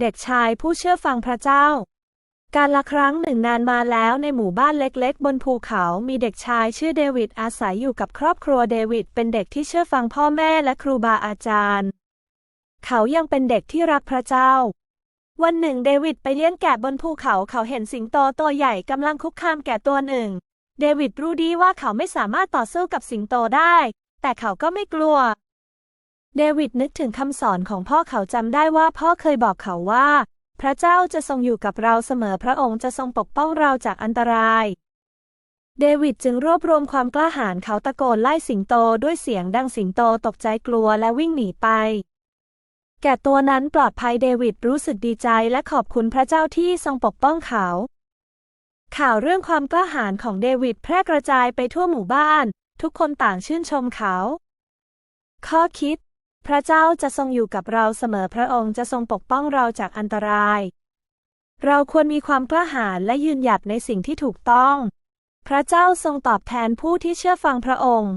เด็กชายผู้เชื่อฟังพระเจ้า การละครั้งหนึ่งนานมาแล้วในหมู่บ้านเล็กๆ บนภูเขามีเด็กชายชื่อเดวิดอาศัยอยู่กับครอบครัวเดวิดเป็นเด็กที่เชื่อฟังพ่อแม่และครูบาอาจารย์ เขายังเป็นเด็กที่รักพระเจ้า วันหนึ่งเดวิดไปเลี้ยงแกะบนภูเขาเขาเห็นสิงโตตัวใหญ่กำลังคุกคามแกะตัวหนึ่ง เดวิดรู้ดีว่าเขาไม่สามารถต่อสู้กับสิงโตได้ แต่เขาก็ไม่กลัว เดวิดนึกถึงคำสอนของพ่อเขาจำได้ว่าพ่อเคยบอกเขาว่า พระเจ้าจะทรงอยู่กับเราเสมอพระองค์จะทรงปกป้องเราจากอันตราย เดวิดจึงรวบรวมความกล้าหาญเขาตะโกนไล่สิงโตด้วยเสียงดังสิงโตตกใจกลัวและวิ่งหนีไป แกะตัวนั้นปลอดภัยเดวิดรู้สึกดีใจและขอบคุณพระเจ้าที่ทรงปกป้องเขา ข่าวเรื่องความกล้าหาญของเดวิดแพร่กระจายไปทั่วหมู่บ้าน ทุกคนต่างชื่นชมเขา ข้อคิด ระเจ้าจะทรงอยู่กับเราเสมอพระองค์จะทรงปกป้องเราจากอันตราย เราควรมีความกล้าหาญและยืนหยัดในสิ่งที่ถูกต้อง พระเจ้าทรงตอบแทนผู้ที่เชื่อฟังพระองค์